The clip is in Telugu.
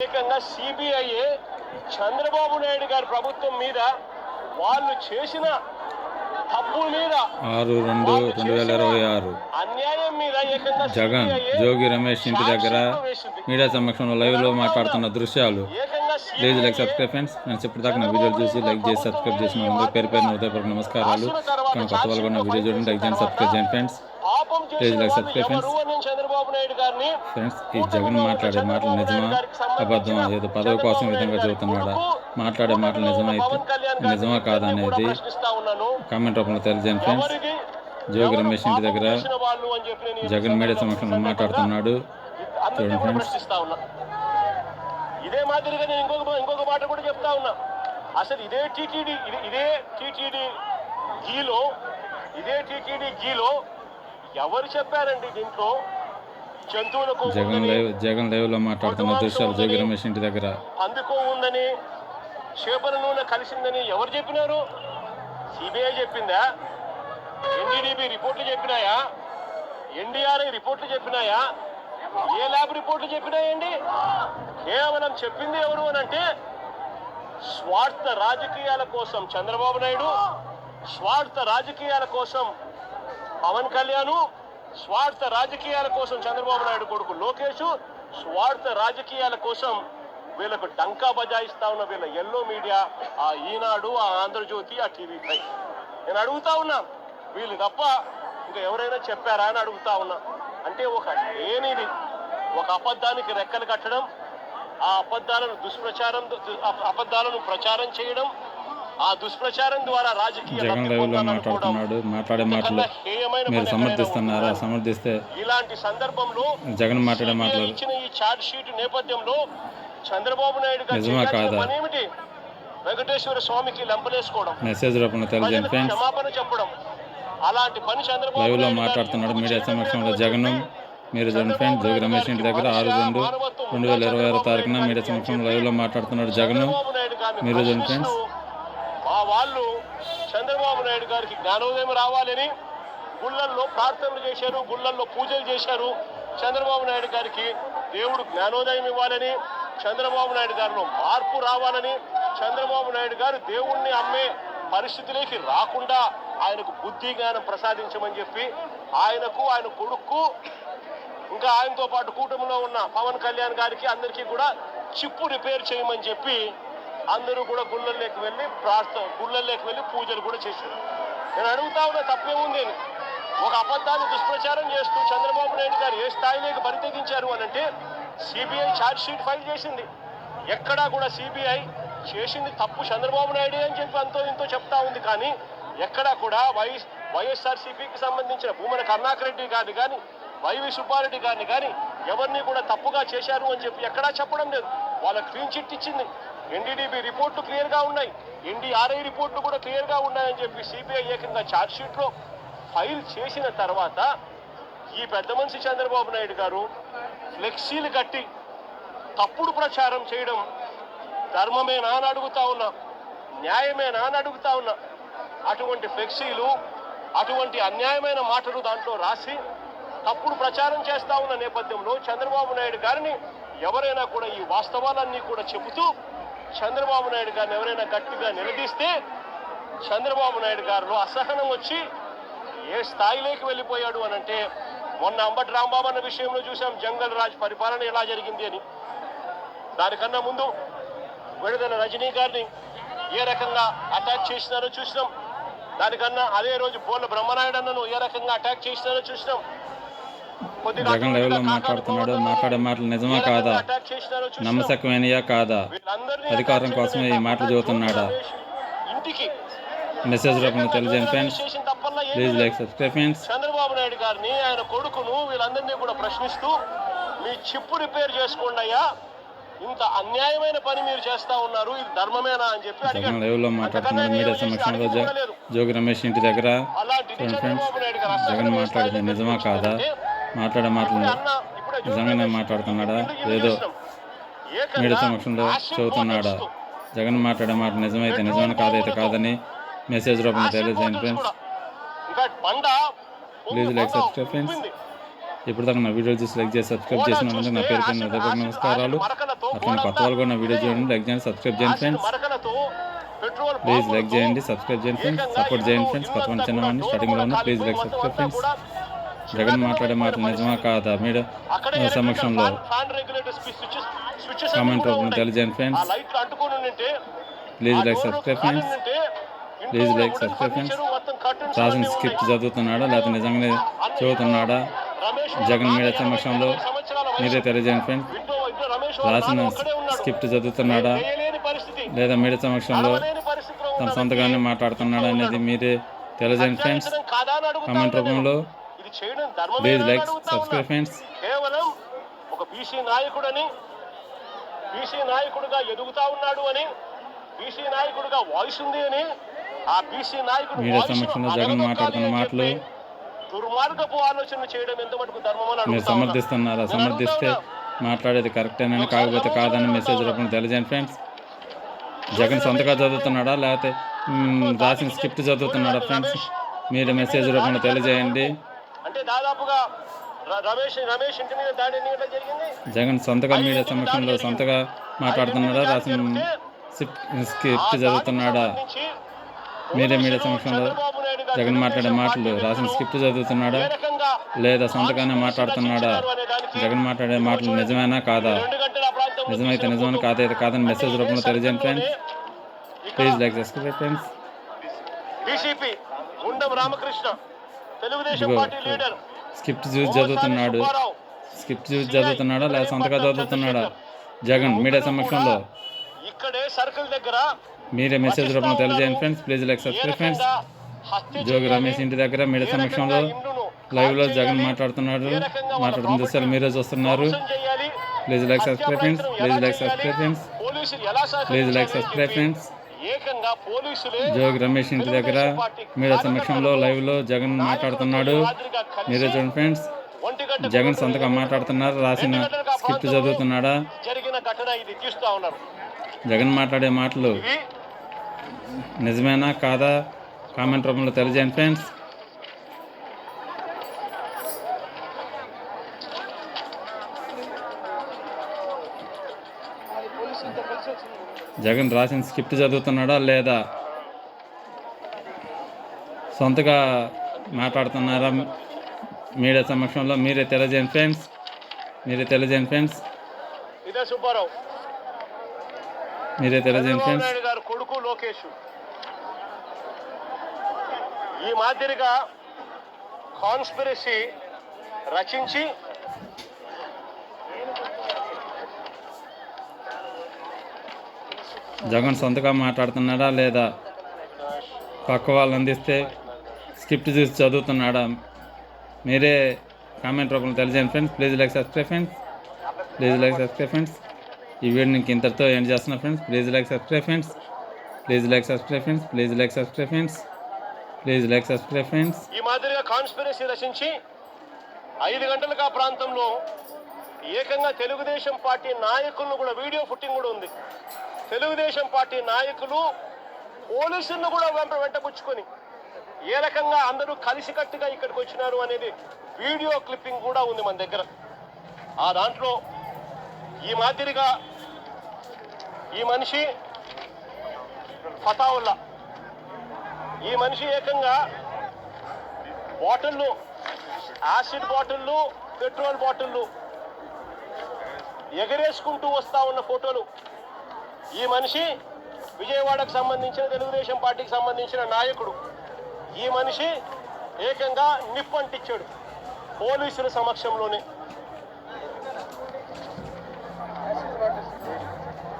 ప్రత్యేకంగా సిబిఐ చంద్రబాబు నాయుడు గారి ప్రభుత్వం మీద వాళ్ళు చేసిన తప్పు మీద ఆరు రెండు రెండు వేల ఇరవై ఆరు. అన్యాయం మీద ఏకంగా జగన్ జోగి రమేష్ ఇంటి దగ్గర. మీడియా సమక్షంలో లైవ్లో మాట్లాడుతున్న దృశ్యాలు. ఏకంగా ప్లీజ్ లైక్ సబ్స్క్రైబ్ ఫ్రెండ్స్ నేను ఇప్పటిదాకా నా వీడియోలు చూసి లైక్ చేసి సబ్స్క్రైబ్ చేసిన వాళ్ళందరూ పేరు ఉదయపూర్వక నమస్కారాలు. కొత్త వాళ్ళు కూడా వీడియో చూడండి లైక్ చేయండి సబ్స్క్రైబ్ చేయండి ఫ్రెండ్స్ ఫ్రెండ్స్? ఈ జగన్ మాట్లాడే మాటలు నిజమా? అబద్ధమా? ఏదో పదవి కోసం విధంగా చెబుతున్నాడా? మాట్లాడే మాటలు నిజమా? అయితే నిజమా కాదా అనేది ప్రశ్నిస్తా ఉన్నాను. కామెంట్ రూపంలో తెలియజేయండి ఫ్రెండ్స్. జోగి రమేష్ ఇంటి దగ్గర జగన్ మీడియా సమక్షంలో మాట్లాడుతున్నాడు. చూడండి ఫ్రెండ్స్. ఇదే మాదిరిగా నేను ఇంకొక ఇంకొక మాట కూడా చెప్తా ఉన్నా. అసలు ఇదే టీటీడీ ఇదే టీటీడీ గీలో ఇదే టీటీడీ గీలో ఎవరు చెప్పారండి దీంట్లో? జంతువులకు జగన్ లైవ్ జగన్ లైవ్లో మాట్లాడుతున్న దృశ్యాలు జోగి రమేష్ ఇంటి దగ్గర. అందుకో ఉందని చేపల నూనె కలిసిందని ఎవరు చెప్పినారు? సిబిఐ చెప్పిందా? ఎన్డీడీబీ రిపోర్ట్లు చెప్పినాయా? ఎన్డీఆర్ఐ రిపోర్ట్లు చెప్పినాయా? ఏ ల్యాబ్ రిపోర్ట్లు చెప్పినాయండి? కేవలం చెప్పింది ఎవరు అని అంటే స్వార్థ రాజకీయాల కోసం చంద్రబాబు నాయుడు స్వార్థ రాజకీయాల కోసం పవన్ కళ్యాణ్ స్వార్థ రాజకీయాల కోసం చంద్రబాబు నాయుడు కొడుకు లోకేష్ స్వార్థ రాజకీయాల కోసం వీళ్ళకు డంకా బజాయిస్తా ఉన్న వీళ్ళ ఎల్లో మీడియా ఆ ఈనాడు ఆ ఆంధ్రజ్యోతి ఆ టీవీ ఫైవ్. నేను అడుగుతా ఉన్నా వీళ్ళు తప్ప ఇంకా ఎవరైనా చెప్పారా అని అడుగుతా ఉన్నా. అంటే ఒక లేనిది ఒక అబద్ధానికి రెక్కలు కట్టడం ఆ అబద్ధాలను దుష్ప్రచారం అబద్ధాలను ప్రచారం చేయడం ఆ దుష్ప్రచారం ద్వారా రాజకీయ జగన్ లైవ్లో మాట్లాడుతున్నాడు మాట్లాడే మాటలు మీరు సమర్థిస్తున్నారా? సమర్థిస్తే ఇలాంటి సందర్భంలో జగన్ మాట్లాడే మాటలు ఇచ్చిన ఈ ఛార్జ్ షీట్ నేపథ్యంలో చంద్రబాబు నాయుడు నిజమా కాదా? వెంకటేశ్వర స్వామికి లంపలేసుకోవడం. మెసేజ్ రూపంలో తెలియజేయండి ఫ్రెండ్స్. క్షమాపణ చెప్పడం. అలాంటి పని చంద్రబాబు లైవ్లో మాట్లాడుతున్నాడు మీడియా సమక్షంలో జగన్. మీరు చూడండి ఫ్రెండ్స్ జోగి రమేష్ ఇంటి దగ్గర ఆరు రెండు రెండు వేల ఇరవై ఆరో తారీఖున మీడియా సమక్షంలో లైవ్లో మాట్లాడుతున్నాడు జగన్. మీరు ప్రశ్నిస్తూ మా వాళ్ళు చంద్రబాబు నాయుడు గారికి జ్ఞానోదయం రావాలని గుళ్ళల్లో ప్రార్థనలు చేశారు గుళ్ళల్లో పూజలు చేశారు. చంద్రబాబు నాయుడు గారికి దేవుడు జ్ఞానోదయం ఇవ్వాలని చంద్రబాబు నాయుడు గారిలో మార్పు రావాలని చంద్రబాబు నాయుడు గారు దేవుణ్ణి అమ్మే పరిస్థితిలోకి రాకుండా ఆయనకు బుద్ధి జ్ఞానం ప్రసాదించమని చెప్పి ఆయనకు ఆయన కొడుకు ఇంకా ఆయనతో పాటు కూటమిలో ఉన్న పవన్ కళ్యాణ్ గారికి అందరికీ కూడా చిప్పు రిపేర్ చేయమని చెప్పి అందరూ కూడా గుళ్ళల్లోకి వెళ్ళి ప్రార్థన గుళ్ళల్లోకి వెళ్ళి పూజలు కూడా చేశారు. నేను అడుగుతా ఉన్నా తప్పేముంది ఒక అబద్ధాన్ని దుష్ప్రచారం చేస్తూ చంద్రబాబు నాయుడు గారు ఏ స్థాయిలోకి బరితెగించారు అని అంటే సిబిఐ ఛార్జ్ షీట్ ఫైల్ చేసింది. ఎక్కడా కూడా సిబిఐ చేసింది తప్పు చంద్రబాబు నాయుడు అని చెప్పి అంతో ఇంతో చెప్తా ఉంది. కానీ ఎక్కడా కూడా వై వైఎస్ఆర్సీపీకి సంబంధించిన భూమన కర్ణాకర్ రెడ్డి గారిని కానీ వైవి సుబ్బారెడ్డి గారిని కానీ ఎవరిని కూడా తప్పుగా చేశారు అని చెప్పి ఎక్కడా చెప్పడం లేదు. వాళ్ళ క్లీన్ చిట్ ఇచ్చింది. ఎన్డీడీబీ రిపోర్ట్లు క్లియర్గా ఉన్నాయి. ఎన్డీఆర్ఐ రిపోర్ట్లు కూడా క్లియర్గా ఉన్నాయని చెప్పి సిబిఐ ఏకంగా ఛార్జ్షీట్లో ఫైల్ చేసిన తర్వాత ఈ పెద్ద మనిషి చంద్రబాబు నాయుడు గారు ఫ్లెక్సీలు కట్టి తప్పుడు ప్రచారం చేయడం ధర్మమేనా అని అడుగుతా ఉన్నా న్యాయమేనా అని అడుగుతా ఉన్నా అటువంటి ఫ్లెక్సీలు అటువంటి అన్యాయమైన మాటలు దాంట్లో రాసి తప్పుడు ప్రచారం చేస్తా ఉన్న నేపథ్యంలో చంద్రబాబు నాయుడు గారిని ఎవరైనా కూడా ఈ వాస్తవాలన్నీ కూడా చెబుతూ చంద్రబాబు నాయుడు గారిని ఎవరైనా గట్టిగా నిలదీస్తే చంద్రబాబు నాయుడు గారిలో అసహనం వచ్చి ఏ స్థాయిలోకి వెళ్ళిపోయాడు అని అంటే మొన్న అంబటి రాంబాబు అన్న విషయంలో చూసాం జంగల్ రాజ్ పరిపాలన ఎలా జరిగింది అని. దానికన్నా ముందు విడుదల రజనీ గారిని ఏ రకంగా అటాక్ చేసినారో చూసినాం. దానికన్నా అదే రోజు బోళ్ళ బ్రహ్మనాయుడు అన్నను ఏ రకంగా అటాక్ చేసినారో చూసినాం. జగన్ లైవ్లో ఇటుగా మాట్లాడుతున్నాడు. మాట్లాడే మాటలు నిజమా కాదా. నమ్మశక్యమైనయా కాదా? అధికారం కోసమే ఈ మాటలు ఇంటికి మెసేజ్ రూపంలో తెలియజేయండి friends. Please. Like subscribe friends Chandrababu Naidu గారిని ఆయన కొడుకును వీళ్ళందరినీ కూడా ప్రశ్నిస్తూ మీ చిప్పు రిపేర్ చేసుకోండి అయ్యా. ఇంత అన్యాయమైన పని మీరు చేస్తా ఉన్నారు. ఇది ధర్మమేనా? అని చెప్పి జగన్ అడిగాడు. లైవ్లో మాట్లాడుతున్నాడు మీడియా సమక్షంలో జోగి రమేష్ ఇంటి దగ్గర. చంద్రబాబు నాయుడు గారు జగన్ స్థాయిలో నిజమా కాదా? మాట్లాడే మాటలు అన్న ఇప్పుడే జోగి నిజంగానే మాట్లాడుతున్నాడా? ఏదో మీడియా సమక్షంలో చెబుతున్నాడా జగన్ మాట్లాడే మాట నిజమైతే నిజమని కాదైతే కాదని మెసేజ్ రూపంలో తెలియజేయండి ఫ్రెండ్స్. like, subscribe, friends. ఉప్పింది. ఇప్పుడు దాకా నా వీడియో చూసి లైక్ చేసి సబ్స్క్రైబ్ చేసిన నా పేరు పైన నమస్కారాలు. అట్లనే కొత్త వాళ్ళు కూడా నా వీడియో చూడండి లైక్ చేయండి సబ్స్క్రైబ్ చేయండి ఫ్రెండ్స్ ప్లీజ్ లైక్ చేయండి సబ్స్క్రైబ్ చేయండి ఫ్రెండ్స్ సపోర్ట్ చేయండి ఫ్రెండ్స్ కొత్త ఇల్లంతా చిన్న కూడా వాడిని డోర్ స్టార్టింగ్లో ఉన్న please like subscribe friends Jagan మాట్లాడే మాటలు నిజమా. కాదా ఎలక్ట్రికల్ సమక్షంలో కామెంట్ రూపంలో. తెలియజేయండి friends please like subscribe friends please like subscribe friends రాసిన స్క్రిప్ట్. చదువుతున్నాడా లేకపోతే నిజంగానే చదువుతున్నాడా జగన్ మీడియా సమక్షంలో. మీరే తెలియజేయండి ఫ్రెండ్స్ రాసిన. స్క్రిప్ట్ చదువుతున్నాడా లేదా మీడియా సమక్షంలో తన సొంతగానే మాట్లాడుతున్నాడా అనేది మీరే తెలియజేయండి ఫ్రెండ్స్ కామెంట్. రూపంలో ఇది చేయడం అని. ఫ్రెండ్స్. కేవలం ఒక బీసీ నాయకుడని బీసీ నాయకుడిగా ఎదుగుతా ఉన్నాడు అని బీసీ నాయకుడిగా వాయిస్ ఉంది అని ఆ బీసీ నాయకుడు అని మాటలు దుర్మార్గపు ఆలోచన చేయడం ఎంత మటుకు ధర్మం అని మీరు. సమర్థిస్తున్నారా? నేను సమర్థిస్తే మాట్లాడేది కరెక్టేనని కాకపోతే కాదని మెసేజ్ రూపంలో తెలియజేయండి ఫ్రెండ్స్ జగన్ సొంతగా చదువుతున్నాడా? లేకపోతే రాసిన స్క్రిప్ట్ చదువుతున్నాడా ఫ్రెండ్స్ మీరు మెసేజ్ రూపంలో తెలియజేయండి. అంటే దాదాపుగా రమేష్ రమేష్ ఇంటి మీద దాడి ఎన్ని జరిగింది జగన్ సొంతగా మీడియా సమక్షంలో సొంతగా మాట్లాడుతున్నాడా రాసిన స్క్రిప్ట్ చదువుతున్నాడా మీడియా పోలీసులు సమక్షంలో జగన్ మాట్లాడే మాటలు రాసిన స్క్రిప్ట్ చదువుతున్నాడా లేదా సొంతగానే మాట్లాడుతున్నాడా జగన్ మాట్లాడే మాటలు నిజమేనా కాదా నిజమైతే నిజమని. కాదైతే కాదని మెసేజ్ రూపంలో తెలియజేయండి friends please like subscribe friends DCP Gundam Ramakrishna script చూసి చదువుతున్నాడు. స్క్రిప్ట్ చూసి చదువుతున్నాడా? లేదా సొంతగా చదువుతున్నాడా? జగన్ మీడియా సమక్షంలో. ఇక్కడే సర్కిల్ దగ్గర మీరే మెసేజ్ రూపంలో తెలియజేయండి friends. Please like subscribe friends. Jogi Ramesh ఇంటి దగ్గర మీడియా సమక్షంలో రకంగా ఇండ్లను లైవ్లో కాల్ జగన్ మాట్లాడుతున్నాడు మాట్లాడుతున్న దృశ్యాలు మీరే చూస్తున్నారు. Please like subscribe friends. Please like subscribe friends. Please like subscribe friends. Jogi Ramesh ఇంటి దగ్గర మీడియా సమక్షంలో లైవ్లో జగన్ మాట్లాడుతున్నాడు. మీరే చూడండి ఫ్రెండ్స్ జగన్ సొంతగా మాట్లాడుతున్నారు రాసిన స్క్రిప్ట్ చదువుతున్నాడా? జగన్ మాట్లాడే మాటలు నిజమేనా కాదా? కామెంట్ రూపంలో తెలియజేయండి ఫ్రెండ్స్ జగన్ రాసిన స్క్రిప్ట్ చదువుతున్నాడా లేదా? సొంతగా మాట్లాడుతున్నారా మీడియా సమక్షంలో? మీరే తెలియజేయండి ఫ్రెండ్స్. మీరే తెలియజేయండి ఫ్రెండ్స్. ఇదే సుబ్బారావు. మీరే తెలియజేయండి ఫ్రెండ్స్. గారు కొడుకు లోకేష్. ఈ మాదిరిగా కాన్స్పిరసీ రచించి జగన్ సొంతగా మాట్లాడుతున్నాడా లేదా? పక్క వాళ్ళు అందిస్తే స్క్రిప్ట్ చూసి చదువుతున్నాడా? మీరే కామెంట్ రూపంలో తెలియజేయండి friends. Please like subscribe friends. Please like subscribe friends. ఈ వీడియో నీకు ఇంతటితో ఎండ్ చేస్తున్నా friends. Please like subscribe friends. Please like subscribe friends. Please like subscribe friends. Please like subscribe friends. ఈ మాదిరిగా కాన్స్పిరసీ రచించి ఐదు గంటలకు ఆ ప్రాంతంలో ఏకంగా తెలుగుదేశం పార్టీ నాయకులను కూడా వీడియో ఫుట్టింగ్ కూడా ఉంది. తెలుగుదేశం పార్టీ నాయకులు పోలీసులను కూడా వెంట వెంటపుచ్చుకొని ఏ రకంగా అందరూ కలిసికట్టుగా ఇక్కడికి వచ్చినారు అనేది వీడియో క్లిప్పింగ్ కూడా ఉంది మన దగ్గర. ఆ దాంట్లో ఈ మాదిరిగా ఈ మనిషి ఫతావుల్లా. ఈ మనిషి ఏకంగా బాటిళ్ళు యాసిడ్ బాటిళ్ళు పెట్రోల్ బాటిళ్ళు ఎగరేసుకుంటూ వస్తా ఉన్న ఫోటోలు. ఈ మనిషి విజయవాడకు సంబంధించిన తెలుగుదేశం పార్టీకి సంబంధించిన నాయకుడు. ఈ మనిషి ఏకంగా నిప్పు పోలీసుల సమక్షంలోనే.